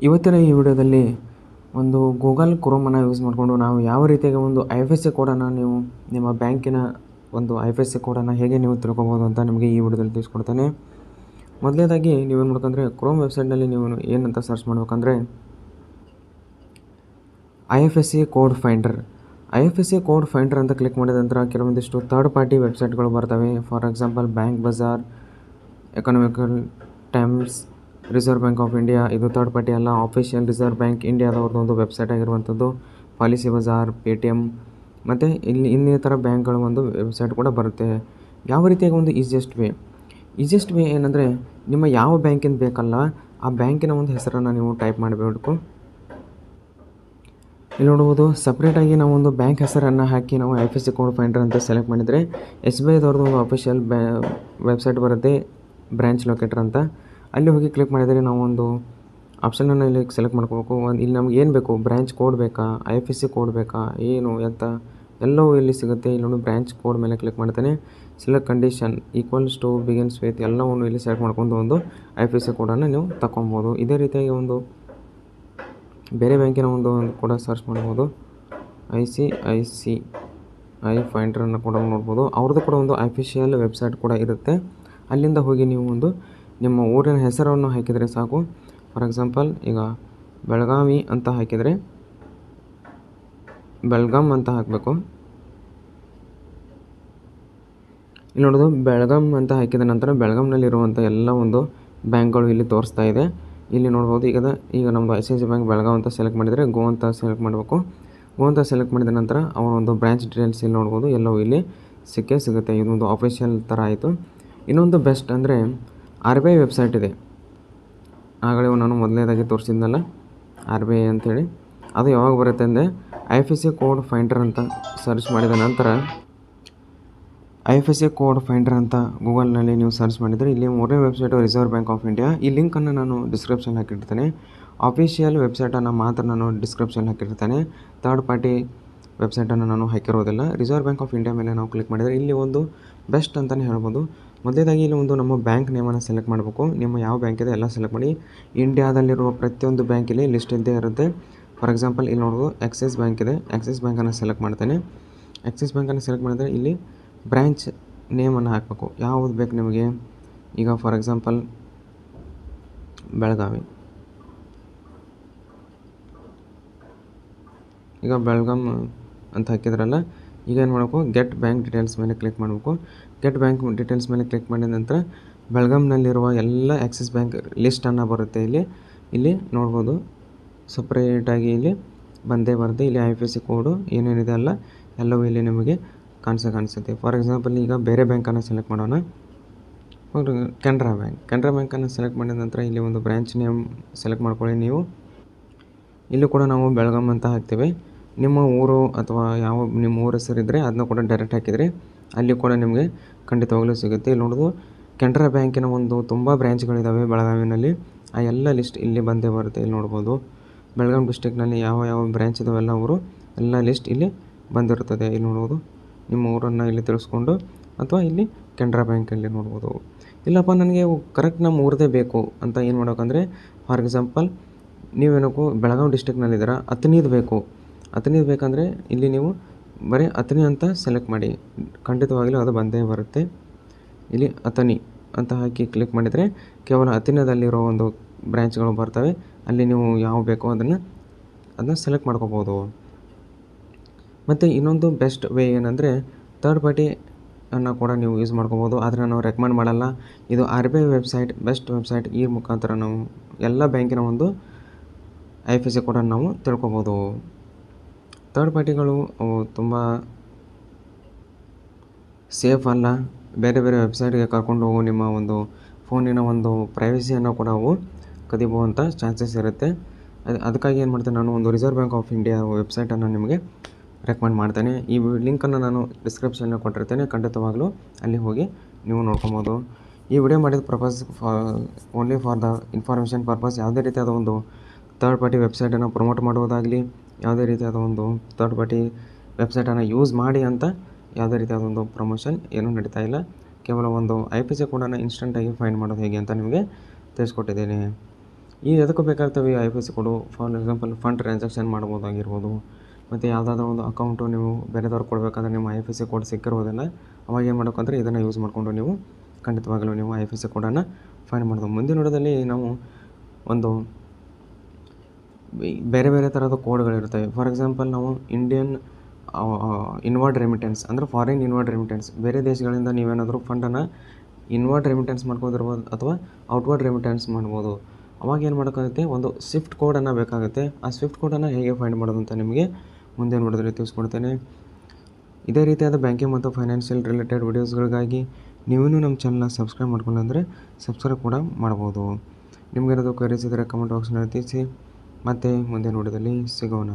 ಇವತ್ತಿನ ಈ ವಿಡಿಯೋದಲ್ಲಿ ಒಂದು ಗೂಗಲ್ ಕ್ರೋಮನ್ನು ಯೂಸ್ ಮಾಡಿಕೊಂಡು ನಾವು ಯಾವ ರೀತಿಯಾಗಿ ಒಂದು ಐ ಎಫ್ ಎಸ್ ಸಿ ಕೋಡನ್ನು ನೀವು ನಿಮ್ಮ ಬ್ಯಾಂಕಿನ ಒಂದು ಐ ಎಫ್ ಎಸ್ ಸಿ ಕೋಡನ್ನು ಹೇಗೆ ನೀವು ತಿಳ್ಕೊಬೋದು ಅಂತ ನಿಮಗೆ ಈ ವಿಡಿಯೋದಲ್ಲಿ ತಿಳಿಸ್ಕೊಡ್ತೇನೆ. ಮೊದಲನೇದಾಗಿ ನೀವೇನು ಮಾಡ್ಬೇಕಂದ್ರೆ ಕ್ರೋಮ್ ವೆಬ್ಸೈಟ್ನಲ್ಲಿ ನೀವು ಏನಂತ ಸರ್ಚ್ ಮಾಡ್ಬೇಕಂದ್ರೆ I F S C code finder I F S C code finder ಅಂತ ಕ್ಲಿಕ್ ಮಾಡಿದ ನಂತರ ಕೆಲವೊಂದಿಷ್ಟು ಥರ್ಡ್ ಪಾರ್ಟಿ ವೆಬ್ಸೈಟ್ಗಳು ಬರ್ತವೆ. For example Bank Bazaar Economical Times Reserve Bank of India ಇದು ಥರ್ಡ್ ಪಾರ್ಟಿ ಅಲ್ಲ ಆಫಿಷಿಯಲ್ ರಿಸರ್ವ್ ಬ್ಯಾಂಕ್ ಇಂಡಿಯಾದವ್ರದ್ದು ಒಂದು ವೆಬ್ಸೈಟ್ ಆಗಿರುವಂಥದ್ದು policy Bazaar pay T M ಮತ್ತು ಇಲ್ಲಿ ಇನ್ನಿತರ ಬ್ಯಾಂಕ್ಗಳ ಒಂದು ವೆಬ್ಸೈಟ್ ಕೂಡ ಬರುತ್ತೆ. ಯಾವ ರೀತಿಯಾಗಿ ಒಂದು ಈಸಿಯೆಸ್ಟ್ ವೇ ಈಸಿಯೆಸ್ಟ್ ವೇ ಏನಂದರೆ, ನಿಮ್ಮ ಯಾವ ಬ್ಯಾಂಕಿಂದ ಬೇಕಲ್ಲ, ಆ ಬ್ಯಾಂಕಿನ ಒಂದು ಹೆಸರನ್ನು ನೀವು ಟೈಪ್ ಮಾಡಬೇಕು. ಇಲ್ಲಿ ನೋಡುವುದು ಸಪ್ರೇಟಾಗಿ ನಾವು ಒಂದು ಬ್ಯಾಂಕ್ ಹೆಸರನ್ನು ಹಾಕಿ ನಾವು I F S C code finder ಅಂತ ಸೆಲೆಕ್ಟ್ ಮಾಡಿದರೆ ಎಸ್ ಬಿ ಐದವ್ರದ್ದು ಒಂದು ಅಫಿಷಿಯಲ್ ಬ್ಯಾ ವೆಬ್ಸೈಟ್ ಬರುತ್ತೆ ಬ್ರ್ಯಾಂಚ್ ಲೊಕೇಟರ್ ಅಂತ. ಅಲ್ಲಿ ಹೋಗಿ ಕ್ಲಿಕ್ ಮಾಡಿದರೆ ನಾವು ಒಂದು ಆಪ್ಷನನ್ನು ಇಲ್ಲಿ ಸೆಲೆಕ್ಟ್ ಮಾಡ್ಕೋಬೇಕು. ಒಂದು ಇಲ್ಲಿ ನಮ್ಗೆ ಏನು ಬೇಕು? ಬ್ರ್ಯಾಂಚ್ ಕೋಡ್ ಬೇಕಾ? I F S C code ಬೇಕಾ? ಏನು? ಎಂತ? ಎಲ್ಲವೂ ಇಲ್ಲಿ ಸಿಗುತ್ತೆ. ಇಲ್ಲಿ ನೋಡಿ ಬ್ರ್ಯಾಂಚ್ ಕೋಡ್ ಮೇಲೆ ಕ್ಲಿಕ್ ಮಾಡ್ತೇನೆ. Select condition equals to begins with ಎಲ್ಲವನ್ನು ಇಲ್ಲಿ ಸೆಲೆಕ್ಟ್ ಮಾಡ್ಕೊಂಡು ಒಂದು ಐ ಎಫ್ ಎಸ್ ಸಿ ಕೋಡನ್ನು ನೀವು ತಗೊಬೋದು ಇದೇ ರೀತಿಯಾಗಿ ಒಂದು ಬೇರೆ ಬ್ಯಾಂಕಿನ ಒಂದು ಕೂಡ ಸರ್ಚ್ ಮಾಡ್ಬೋದು I C I C I ಫೈಂಡ್ರನ್ನು ಕೂಡ ನೋಡ್ಬೋದು. ಅವ್ರದ್ದು ಕೂಡ ಒಂದು ಅಫಿಷಿಯಲ್ ವೆಬ್ಸೈಟ್ ಕೂಡ ಇರುತ್ತೆ. ಅಲ್ಲಿಂದ ಹೋಗಿ ನೀವು ಒಂದು ನಿಮ್ಮ ಊರಿನ ಹೆಸರನ್ನು ಹಾಕಿದರೆ ಸಾಕು. ಫಾರ್ ಎಕ್ಸಾಂಪಲ್ ಈಗ ಬೆಳಗಾವಿ ಅಂತ ಹಾಕಿದರೆ ಬೆಳಗಾಮ್ ಅಂತ ಹಾಕಬೇಕು. ಇಲ್ಲಿ ನೋಡೋದು ಬೆಳಗಾಮ್ ಅಂತ ಹಾಕಿದ ನಂತರ ಬೆಳಗಾಂನಲ್ಲಿರುವಂಥ ಎಲ್ಲ ಒಂದು ಬ್ಯಾಂಕ್ಗಳು ಇಲ್ಲಿ ತೋರಿಸ್ತಾ ಇದೆ. ಇಲ್ಲಿ ನೋಡ್ಬೋದು ಈಗ ಈಗ ನಮ್ಮದು I C I C bank Belgaum ಅಂತ ಸೆಲೆಕ್ಟ್ ಮಾಡಿದರೆ ಗೋ ಅಂತ ಸೆಲೆಕ್ಟ್ ಮಾಡಬೇಕು. ಗೋ ಅಂತ ಸೆಲೆಕ್ಟ್ ಮಾಡಿದ ನಂತರ ಅವರ ಒಂದು ಬ್ರ್ಯಾಂಚ್ ಡೀಟೇಲ್ಸ್ ಇಲ್ಲಿ ನೋಡ್ಬೋದು ಎಲ್ಲವೂ ಇಲ್ಲಿ ಸಿಕ್ಕೇ ಸಿಗುತ್ತೆ. ಇದೊಂದು ಆಫಿಷಿಯಲ್ ಥರ ಆಯಿತು. ಇನ್ನೊಂದು ಬೆಸ್ಟ್ ಅಂದರೆ ಆರ್ ಬಿ ಐ ವೆಬ್ಸೈಟ್ ಇದೆ. ಆಗಲೇ ನಾನು ಮೊದಲನೇದಾಗಿ ತೋರಿಸಿದ್ನಲ್ಲ, ಆರ್ ಬಿ ಐ ಅಂಥೇಳಿ ಅದು ಯಾವಾಗ ಬರುತ್ತೆ ಅಂದರೆ I F S C code finder ಅಂತ ಸರ್ಚ್ ಮಾಡಿದ ನಂತರ, I F S C code finder ಅಂತ ಗೂಗಲ್ನಲ್ಲಿ ನೀವು ಸರ್ಚ್ ಮಾಡಿದರೆ ಇಲ್ಲಿ ಮೂರನೇ website reserve bank of India. ಈ ಲಿಂಕನ್ನು ನಾನು ಡಿಸ್ಕ್ರಿಪ್ಷನ್ ಹಾಕಿರ್ತೇನೆ. ಅಫಿಷಿಯಲ್ ವೆಬ್ಸೈಟನ್ನು ಮಾತ್ರ ನಾನು ಡಿಸ್ಕ್ರಿಪ್ಷನ್ ಹಾಕಿರ್ತೇನೆ. ಥರ್ಡ್ ಪಾರ್ಟಿ ವೆಬ್ಸೈಟನ್ನು ನಾನು ಹಾಕಿರೋದಿಲ್ಲ. ರಿಸರ್ವ್ ಬ್ಯಾಂಕ್ ಆಫ್ ಇಂಡಿಯಾ ಮೇಲೆ ನಾವು ಕ್ಲಿಕ್ ಮಾಡಿದರೆ ಇಲ್ಲಿ ಒಂದು ಬೆಸ್ಟ್ ಅಂತಲೇ ಹೇಳ್ಬೋದು. ಮೊದಲೇದಾಗಿ ಇಲ್ಲಿ ಒಂದು ನಮ್ಮ ಬ್ಯಾಂಕ್ ನೇಮನ್ನು ಸೆಲೆಕ್ಟ್ ಮಾಡಬೇಕು. ನಿಮ್ಮ ಯಾವ ಬ್ಯಾಂಕ್ ಇದೆ ಎಲ್ಲ ಸೆಲೆಕ್ಟ್ ಮಾಡಿ. ಇಂಡಿಯಾದಲ್ಲಿರುವ ಪ್ರತಿಯೊಂದು ಬ್ಯಾಂಕಲ್ಲಿ ಲಿಸ್ಟ್ ಇದ್ದೇ ಇರುತ್ತೆ. ಫಾರ್ ಎಕ್ಸಾಂಪಲ್ ಇಲ್ಲಿ ನೋಡೋದು ಆಕ್ಸಿಸ್ ಬ್ಯಾಂಕ್ ಇದೆ. ಆಕ್ಸಿಸ್ ಬ್ಯಾಂಕನ್ನು ಸೆಲೆಕ್ಟ್ ಮಾಡ್ತೇನೆ. ಆಕ್ಸಿಸ್ ಬ್ಯಾಂಕನ್ನು ಸೆಲೆಕ್ಟ್ ಮಾಡಿದರೆ ಇಲ್ಲಿ ಬ್ರ್ಯಾಂಚ್ ನೇಮನ್ನು ಹಾಕಬೇಕು. ಯಾವುದು ಬೇಕು ನಿಮಗೆ? ಈಗ ಫಾರ್ ಎಕ್ಸಾಂಪಲ್ ಬೆಳಗಾವಿ. ಈಗ ಬೆಳಗಾಮ್ ಅಂತ ಹಾಕಿದ್ರಲ್ಲ ಈಗ ಏನು ಮಾಡಬೇಕು? ಗೆಟ್ ಬ್ಯಾಂಕ್ ಡೀಟೇಲ್ಸ್ ಮೇಲೆ ಕ್ಲಿಕ್ ಮಾಡಬೇಕು. ಗೆಟ್ ಬ್ಯಾಂಕ್ ಡೀಟೇಲ್ಸ್ ಮೇಲೆ ಕ್ಲಿಕ್ ಮಾಡಿದ ನಂತರ ಬೆಳಗಾಂನಲ್ಲಿರುವ ಎಲ್ಲ ಆಕ್ಸಿಸ್ ಬ್ಯಾಂಕ್ ಲಿಸ್ಟನ್ನು ಬರುತ್ತೆ ಇಲ್ಲಿ. ಇಲ್ಲಿ ನೋಡ್ಬೋದು. ಸಪ್ರೇಟಾಗಿ ಇಲ್ಲಿ ಬಂದೇ ಬರುತ್ತೆ. ಇಲ್ಲಿ ಐ ಎಸ್ ಸಿ ಕೋಡು ಏನೇನಿದೆ ಅಲ್ಲ, ಎಲ್ಲವೂ ಇಲ್ಲಿ ನಿಮಗೆ ಕಾಣಿಸೋ ಕಾಣಿಸುತ್ತೆ. ಫಾರ್ ಎಕ್ಸಾಂಪಲ್ ಈಗ ಬೇರೆ ಬ್ಯಾಂಕನ್ನು ಸೆಲೆಕ್ಟ್ ಮಾಡೋಣ. ಕೆನರಾ ಬ್ಯಾಂಕ್ ಕೆನರಾ ಬ್ಯಾಂಕನ್ನು ಸೆಲೆಕ್ಟ್ ಮಾಡಿದ ನಂತರ ಇಲ್ಲಿ ಒಂದು ಬ್ರ್ಯಾಂಚ್ ನೇಮ್ ಸೆಲೆಕ್ಟ್ ಮಾಡ್ಕೊಳ್ಳಿ ನೀವು. ಇಲ್ಲೂ ಕೂಡ ನಾವು ಬೆಳಗಾಂ ಅಂತ ಹಾಕ್ತೇವೆ. ನಿಮ್ಮ ಊರು ಅಥವಾ ಯಾವ ನಿಮ್ಮ ಊರ ಹೆಸರಿದ್ದರೆ ಅದನ್ನ ಕೂಡ ಡೈರೆಕ್ಟ್ ಹಾಕಿದರೆ ಅಲ್ಲಿ ಕೂಡ ನಿಮಗೆ ಖಂಡಿತವಾಗಲೂ ಸಿಗುತ್ತೆ. ಇಲ್ಲಿ ನೋಡೋದು ಕೆನರಾ ಬ್ಯಾಂಕಿನ ಒಂದು ತುಂಬ ಬ್ರ್ಯಾಂಚ್ಗಳಿದ್ದಾವೆ ಬೆಳಗಾವಿನಲ್ಲಿ. ಆ ಎಲ್ಲ ಲಿಸ್ಟ್ ಇಲ್ಲಿ ಬಂದೇ ಬರುತ್ತೆ ಇಲ್ಲಿ ನೋಡ್ಬೋದು. ಬೆಳಗಾವಿ ಡಿಸ್ಟಿಕ್ನಲ್ಲಿ ಯಾವ ಯಾವ ಬ್ರ್ಯಾಂಚ್ ಇದಾವೆಲ್ಲ ಅವರು ಎಲ್ಲ ಲಿಸ್ಟ್ ಇಲ್ಲಿ ಬಂದಿರುತ್ತದೆ ಇಲ್ಲಿ ನೋಡ್ಬೋದು. ನಿಮ್ಮ ಊರನ್ನು ಇಲ್ಲಿ ತಿಳಿಸ್ಕೊಂಡು ಅಥವಾ ಇಲ್ಲಿ ಕೆನರಾ ಬ್ಯಾಂಕಲ್ಲಿ ನೋಡ್ಬೋದು. ಇಲ್ಲಪ್ಪ, ನನಗೆ ಕರೆಕ್ಟ್ ನಮ್ಮ ಊರದೇ ಬೇಕು ಅಂತ ಏನು ಮಾಡಬೇಕಂದ್ರೆ ಫಾರ್ ಎಕ್ಸಾಂಪಲ್ ನೀವೇನಕ್ಕೂ ಬೆಳಗಾವಿ ಡಿಸ್ಟಿಕ್ನಲ್ಲಿದ್ದೀರಾ ಹತ್ತನೇದು ಬೇಕು. ಅತನಿದು ಬೇಕಂದರೆ ಇಲ್ಲಿ ನೀವು ಬರೀ ಅತನಿ ಅಂತ ಸೆಲೆಕ್ಟ್ ಮಾಡಿ. ಖಂಡಿತವಾಗಲೂ ಅದು ಬಂದೇ ಬರುತ್ತೆ. ಇಲ್ಲಿ ಅತನಿ ಅಂತ ಹಾಕಿ ಕ್ಲಿಕ್ ಮಾಡಿದರೆ ಕೇವಲ ಅಥಿನದಲ್ಲಿರೋ ಒಂದು ಬ್ರ್ಯಾಂಚ್ಗಳು ಬರ್ತವೆ. ಅಲ್ಲಿ ನೀವು ಯಾವ ಬೇಕೋ ಅದನ್ನು, ಅದನ್ನ ಸೆಲೆಕ್ಟ್ ಮಾಡ್ಕೋಬೋದು. ಮತ್ತು ಇನ್ನೊಂದು ಬೆಸ್ಟ್ ವೇ ಏನಂದರೆ ಥರ್ಡ್ ಪಾರ್ಟಿ ಅನ್ನು ಕೂಡ ನೀವು ಯೂಸ್ ಮಾಡ್ಕೋಬೋದು. ಆದರೆ ನಾವು ರೆಕಮೆಂಡ್ ಮಾಡಲ್ಲ. ಇದು R B I website best website ಈ ಮುಖಾಂತರ ನಾವು ಎಲ್ಲ ಬ್ಯಾಂಕಿನ ಒಂದು ಐ ಎಫ್ ಎಸ್ ಸಿ ಕೂಡ ನಾವು ತಿಳ್ಕೊಬೋದು. ಥರ್ಡ್ ಪಾರ್ಟಿಗಳು ಅವು ತುಂಬ ಸೇಫ್ ಅಲ್ಲ ಬೇರೆ ಬೇರೆ ವೆಬ್ಸೈಟ್ಗೆ ಕರ್ಕೊಂಡು ಹೋಗೋ ನಿಮ್ಮ ಒಂದು ಫೋನಿನ ಒಂದು ಪ್ರೈವಸಿಯನ್ನು ಕೂಡ ಅವು ಕದಿಬೋವಂಥ ಚಾನ್ಸಸ್ ಇರುತ್ತೆ. ಅದು, ಅದಕ್ಕಾಗಿ ಏನು ಮಾಡ್ತೇನೆ ನಾನು ಒಂದು ರಿಸರ್ವ್ ಬ್ಯಾಂಕ್ ಆಫ್ ಇಂಡಿಯಾ ವೆಬ್ಸೈಟನ್ನು ನಿಮಗೆ ರೆಕಮೆಂಡ್ ಮಾಡ್ತೇನೆ. ಈ ಲಿಂಕನ್ನು ನಾನು ಡಿಸ್ಕ್ರಿಪ್ಷನ್ನಲ್ಲಿ ಕೊಟ್ಟಿರ್ತೇನೆ. ಖಂಡಿತವಾಗಲೂ ಅಲ್ಲಿ ಹೋಗಿ ನೀವು ನೋಡ್ಕೊಬೋದು. ಈ ವಿಡಿಯೋ ಮಾಡಿದ purpose only for the information purpose ಯಾವುದೇ ರೀತಿಯಾದ ಒಂದು ಥರ್ಡ್ ಪಾರ್ಟಿ ವೆಬ್ಸೈಟನ್ನು ಪ್ರಮೋಟ್ ಮಾಡುವುದಾಗಲಿ ಯಾವುದೇ ರೀತಿಯಾದ ಒಂದು ಥರ್ಡ್ ಪಾರ್ಟಿ ವೆಬ್ಸೈಟನ್ನು ಯೂಸ್ ಮಾಡಿ ಅಂತ ಯಾವುದೇ ರೀತಿಯಾದ ಒಂದು ಪ್ರಮೋಷನ್ ಏನೂ ನಡೀತಾ ಇಲ್ಲ. ಕೇವಲ ಒಂದು ಐ ಪಿ ಸಿ ಕೋಡನ್ನು ಇನ್ಸ್ಟೆಂಟಾಗಿ ಫೈಂಡ್ ಮಾಡೋದು ಹೇಗೆ ಅಂತ ನಿಮಗೆ ತಿಳಿಸ್ಕೊಟ್ಟಿದ್ದೀನಿ. ಈ ಎದಕ್ಕೂ ಬೇಕಾಗ್ತವೆ I P C code. For example fund transaction ಮಾಡ್ಬೋದಾಗಿರ್ಬೋದು ಮತ್ತು ಯಾವುದಾದ್ರೂ ಒಂದು ಅಕೌಂಟು ನೀವು ಬೇರೆದವ್ರು ಕೊಡಬೇಕಾದ್ರೆ ನಿಮ್ಮ ಐ ಪಿ ಸಿ ಕೋಡ್ ಸಿಕ್ಕಿರೋದಿಲ್ಲ ಅವಾಗ ಏನು ಮಾಡ್ಬೇಕಂದ್ರೆ ಇದನ್ನು ಯೂಸ್ ಮಾಡಿಕೊಂಡು ನೀವು ಖಂಡಿತವಾಗಲೂ ನೀವು ಐ ಪಿ ಸಿ ಕೋಡನ್ನು ಫೈಂಡ್ ಮಾಡೋದು. ಮುಂದಿನ ನೋಡೋದಲ್ಲಿ ನಾವು ಒಂದು ಬೇರೆ ಬೇರೆ ಥರದ ಕೋಡ್ಗಳಿರ್ತವೆ ಫಾರ್ ಎಕ್ಸಾಂಪಲ್ ನಾವು ಇಂಡಿಯನ್ ಇನ್ವರ್ಡ್ ರೆಮಿಟೆನ್ಸ್ ಅಂದರೆ ಫಾರಿನ್ ಇನ್ವರ್ಡ್ ರೆಮಿಟೆನ್ಸ್ ಬೇರೆ ದೇಶಗಳಿಂದ ನೀವೇನಾದರೂ ಫಂಡನ್ನು ಇನ್ವರ್ಡ್ ರೆಮಿಟೆನ್ಸ್ ಮಾಡ್ಕೊಂಡಿರ್ಬೋದು ಅಥವಾ ಔಟ್ವರ್ಡ್ ರೆಮಿಟೆನ್ಸ್ ಮಾಡ್ಬೋದು. ಅವಾಗ ಏನು ಮಾಡೋಕ್ಕಾಗುತ್ತೆ ಒಂದು ಸ್ವಿಫ್ಟ್ ಕೋಡನ್ನು ಬೇಕಾಗುತ್ತೆ. ಆ ಸ್ವಿಫ್ಟ್ ಕೋಡನ್ನು ಹೇಗೆ ಫೈಂಡ್ ಮಾಡೋದು ಅಂತ ನಿಮಗೆ ಮುಂದೆ ನೋಡಿದ್ರೆ ತಿಳಿಸ್ಕೊಡ್ತೇನೆ. ಇದೇ ರೀತಿಯಾದ ಬ್ಯಾಂಕಿಂಗ್ ಮತ್ತು ಫೈನಾನ್ಷಿಯಲ್ ರಿಲೇಟೆಡ್ ವಿಡಿಯೋಸ್ಗಳಿಗಾಗಿ ನೀವೂ ನಮ್ಮ ಚಾನಲ್ನ ಸಬ್ಸ್ಕ್ರೈಬ್ ಮಾಡ್ಕೊಂಡಂದರೆ ಸಬ್ಸ್ಕ್ರೈಬ್ ಕೂಡ ಮಾಡ್ಬೋದು. ನಿಮಗೇನಾದರೂ ಕ್ವರೀಸ್ ಇದ್ದರೆ ಕಮೆಂಟ್ ಬಾಕ್ಸ್ನಲ್ಲಿ ತಿಳಿಸಿ. ಮತ್ತೆ ಮುಂದೆ ನೋಡಿದಲ್ಲಿ ಸಿಗೋಣ.